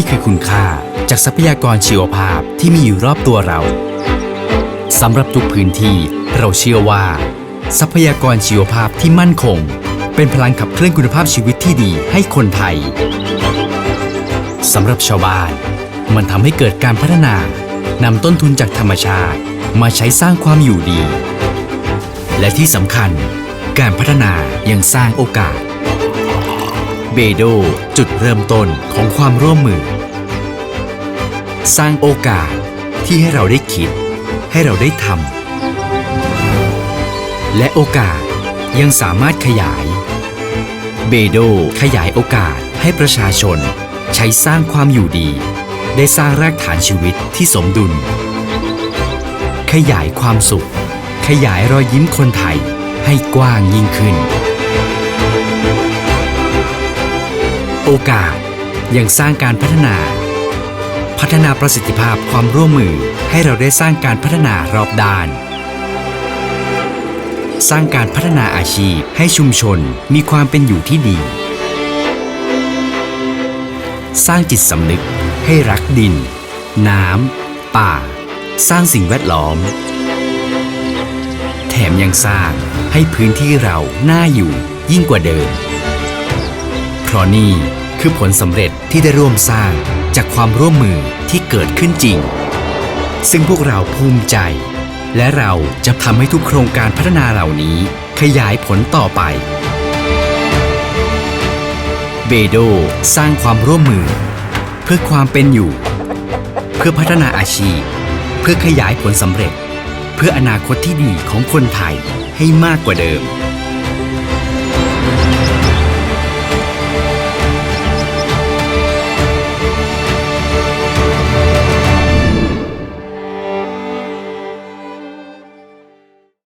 ี่คือคุณค่าจากทรัพยากรชีวภาพที่มีอยู่รอบตัวเราสำหรับทุกพื้นที่เราเชื่อว่า ทรัพยากรชีวภาพที่มั่นคง เป็นพลังขับเคลื่อนคุณภาพชีวิตที่ดีให้คนไทยสำหรับชาวบ้าน มันทำให้เกิดการพัฒนานำต้นทุนจากธรรมชาติมาใช้สร้างความอยู่ดี และที่สำคัญ การพัฒนายังสร้างโอกาส เบโดจุดเริ่มต้น ความร่วมมือ สร้างโอกาสที่ให้เราได้คิด ให้เราได้ทำและโอกาสยังสามารถขยาย เบโดขยายโอกาสให้ประชาชน ใช้สร้างความอยู่ดี ได้สร้างรากฐานชีวิตที่สมดุล ขยายความสุข ขยายรอยยิ้มคนไทยให้กว้างยิ่งขึ้น โอกาส ยังสร้างการพัฒนา พัฒนาประสิทธิภาพความร่วมมือให้เราได้สร้างการพัฒนารอบด้าน สร้างการพัฒนาอาชีพให้ชุมชนมีความเป็นอยู่ที่ดี สร้างจิตสำนึกให้รักดิน น้ำ ป่า สร้างสิ่งแวดล้อม แถมยังสร้างให้พื้นที่เราน่าอยู่ยิ่งกว่าเดิมเพราะนี่ คือผลสำเร็จที่ได้ร่วมสร้างจากความร่วมมือที่เกิดขึ้นจริง ซึ่งพวกเราภูมิใจ และเราจะทำให้ทุกโครงการพัฒนาเหล่านี้ ขยายผลต่อไป เบโดสร้างความร่วมมือ เพื่อความเป็นอยู่ เพื่อพัฒนาอาชีพ เพื่อขยายผลสำเร็จ เพื่ออนาคตที่ดีของคนไทยให้มากกว่าเดิม